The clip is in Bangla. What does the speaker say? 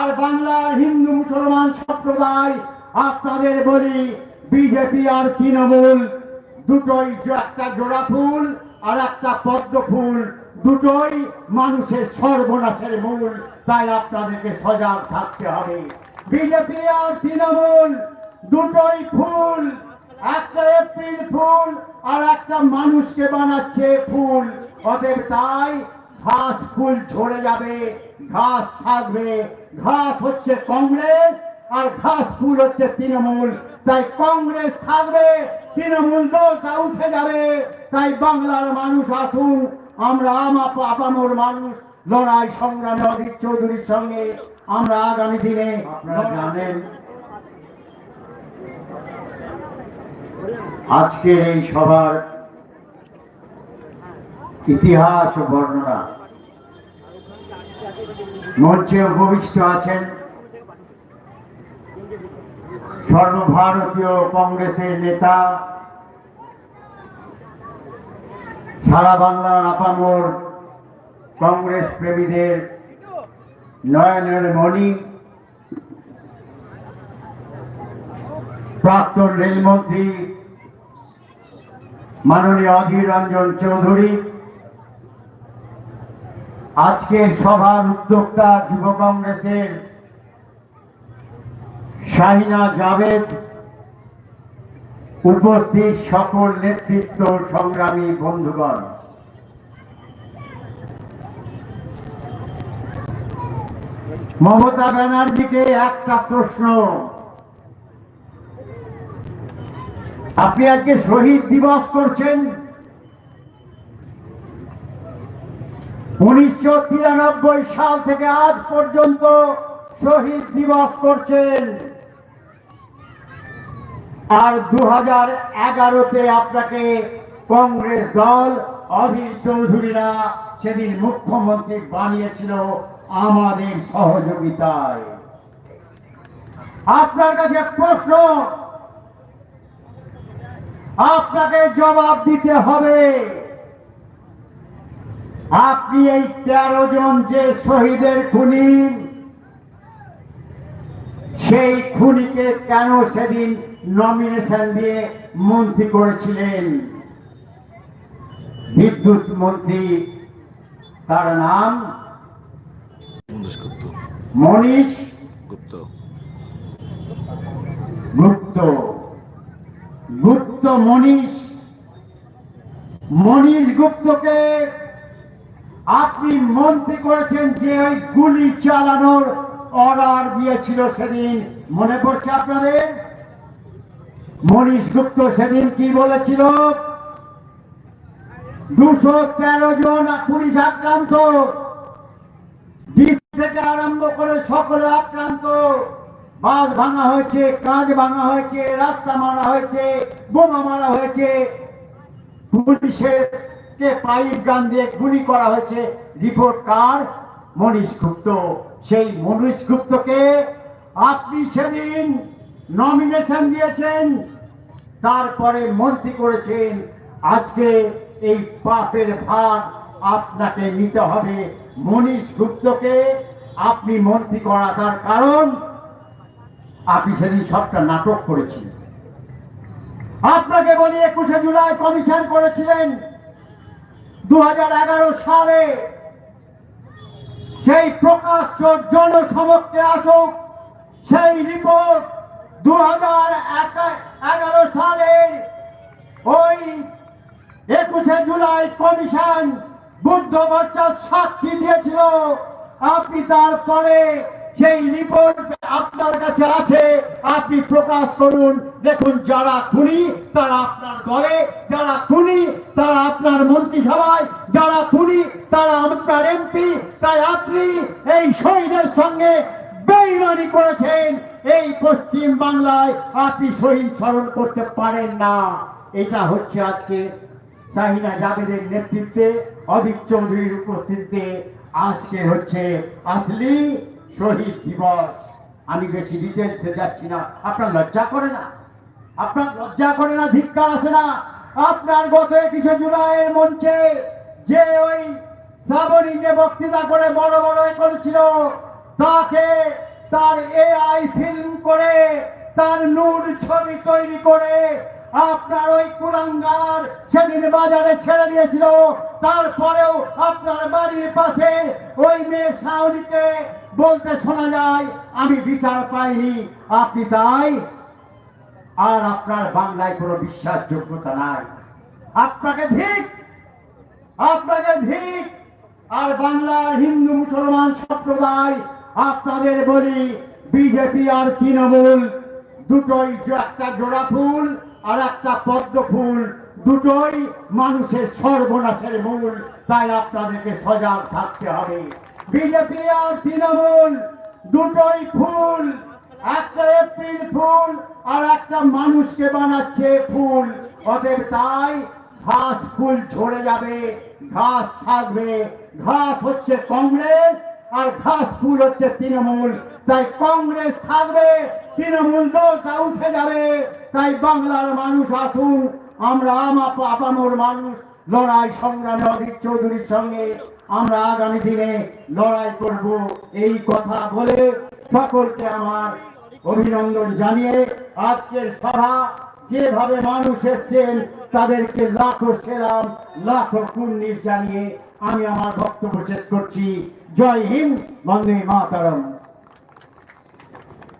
আর বাংলার হিন্দু মুসলমান সম্প্রদায়, আপনাদের বলি বিজেপি আর তৃণমূল, দুটোই একটা জোড়া ফুল আর একটা পদ্ম ফুল, দুটোই মানুষের সর্বনাশের মূল, তাই আপনাদেরকে সজাগ থাকতে হবে। বিজেপি আর তৃণমূল, দুটোই ফুল, একটা এপ্রিল ফুল আর একটা মানুষকে বানাচ্ছে ফুল। অতএব তাই ঘাস ফুল ঝরে যাবে ঘাস থাকবে ঘাস হচ্ছে কংগ্রেস আর ঘাস ফুল হচ্ছে তৃণমূল। তাই কংগ্রেস থাকবে তৃণমূল দলটা উঠে যাবে। তাই বাংলার মানুষ আসুন আমরা আমাপ আপামর মানুষ লড়াই সংগ্রামে অধীর চৌধুরীর সঙ্গে। আমরা আগামী দিনে জানেন আজকের এই সভার ইতিহাস ও বর্ণনা। মঞ্চে উপবিষ্ট আছেন সর্বভারতীয় কংগ্রেসের নেতা, সারা বাংলার আপামর কংগ্রেস প্রেমীদের নয়নের মণি, প্রাক্তন রেলমন্ত্রী মাননীয় অধীর রঞ্জন চৌধুরী আজকের সভার উদ্যোক্তা যুব কংগ্রেসের শাহিনা জাভেদ, উপস্থিত সকল নেতৃত্ব সংগ্রামী বন্ধুগণ। মমতা ব্যানার্জিকে একটা প্রশ্ন। আপনি আজকে শহীদ দিবস করছেন? উনিশশো তিরানব্বই সাল থেকে আজ পর্যন্ত শহীদ দিবস করছেন। আর দু হাজার এগারোতে আপনাকে কংগ্রেস দল, অধীর চৌধুরীরা সেদিন মুখ্যমন্ত্রী বানিয়েছিল আমাদের সহযোগিতায়। আপনার কাছে প্রশ্ন, আপনাকে জবাব দিতে হবে। আপনি এই তেরো জন যে শহীদের খুনি সেই খুনিকে কেন সেদিন নমিনেশন দিয়ে মন্ত্রী করেছিলেন? বিদ্যুৎ মন্ত্রী তার নাম মনীষ গুপ্ত। গুপ্ত। গুপ্ত মনীষ। মনীষ গুপ্তকে আপনি মন্ত্রী করেছেন যে ওই গুলি চালানোর অর্ডার দিয়েছিল সেদিন। মনে পড়ছে আপনাদের? মনীষ গুপ্ত সেদিন কি বলেছিল? দুশো তেরো জন পুলিশ আক্রান্ত। থেকে আরম্ভ করে সকলে আক্রান্ত। বাস ভাঙা হয়েছে, কাজ ভাঙা হয়েছে, রাস্তা মারা হয়েছে, বোমা মারা হয়েছে। পুলিশের কে পাইপ গান দিয়ে গুলি করা হয়েছে? রিপোর্ট কার? মনীষ গুপ্ত। সেই মনীষ গুপ্তকে আপনি সেদিন নমিনেশন দিয়েছেন, তারপরে মন্ত্রী করেছেন। আজকে এই পাপের ভাগ আপনাকে নিতে হবে। মনীষ গুপ্তকে আপনি মন্ত্রী করা তার কারণ, আপনি সেদিন সবটা নাটক করেছিলেন। আপনাকে বলি একুশে জুলাই কমিশন করেছিলেন। দুহাজার এগারো সালে সেই প্রকাশ্য জনসমক্ষে আসুক, সেই রিপোর্ট দু এগারো সালের ওই একুশে জুলাই কমিশন বুদ্ধ বাচ্চার সাক্ষী দিয়েছিল। আপনি তারপরে সেই রিপোর্ট আপনার কাছে আছে। আপনি প্রকাশ করুন। দেখুন, যারা খুনি, তারা আপনার দলে, যারা খুনি, তারা আপনার মন্ত্রিসভায়, যারা খুনি, তারা আপনার এমপি তাই আপনি এই শহীদের সঙ্গে বেইমানি করেছেন। এই পশ্চিম বাংলায় আপনি শহীদ স্মরণ করতে পারেন না। এটা হচ্ছে আজকে শাহিনা জাভেদের নেতৃত্বে অধিক চৌধুরীর উপস্থিতিতে আজকে হচ্ছে আসলি শহীদ দিবস। আমি বেশি ডিটেলসে যাচ্ছি না। আপনার লজ্জা করে না? আপনার লজ্জা করে না, ধিক্কার আসে না? আপনার গত একুশে জুলাইয়ের মঞ্চে যে ওই শ্রাবণী যে বক্তৃতা করে বড় বড় করেছিল, তাকে তার এআই ফিল্ম করে, তার নুড ছবি তৈরি করে আপনার ওই কুলাঙ্গার সেদিন বাজারে ছেড়ে দিয়েছিল। তারপরেও আপনার বাড়ির পাশে ওই মেয়ে সাউরিকে বলতে শোনা যায়, আমি বিচার পাইনি। আপনি তাই? আর আপনার বাংলায় কোনো বিশ্বাসযোগ্যতা নাই। আপনাকে ঠিক আপনাকে ঠিক আর বাংলার হিন্দু মুসলমান সম্প্রদায়, আপনাদের বলি, বিজেপি আর তৃণমূল, দুটোই একটা জোড়া ফুল আর একটা পদ্ম ফুল। দুটোই মানুষের সর্বনাশের মূল। তাই আপনাদেরকে সজাগ থাকতে হবে। বিজেপি আর তৃণমূল দুটোই ফুল। একটা এপ্রিল ফুল আর একটা মানুষকে বানাচ্ছে ফুল। অতএব তাই ঘাস ফুল ঝরে যাবে, ঘাস থাকবে। ঘাস হচ্ছে কংগ্রেস আর ঘাস ফুল হচ্ছে তৃণমূল। তাই কংগ্রেস থাকবে, তৃণমূল দলটা উঠে যাবে। তাই বাংলার মানুষ আসুন, আমরা আমা মানুষ লড়াই সংগ্রামে অধিক চৌধুরীর সঙ্গে আমরা আগামী দিনে লড়াই করব এই কথা বলে সকলকে আমার অভিনন্দন জানিয়ে আজকের সভা যেভাবে মানুষ এসছেন, তাদেরকে লাখো সেরাম লাখো কুর্নিশ জানিয়ে আমি আমার বক্তব্য শেষ করছি। জয় হিন্দ, বন্দে মাতারম।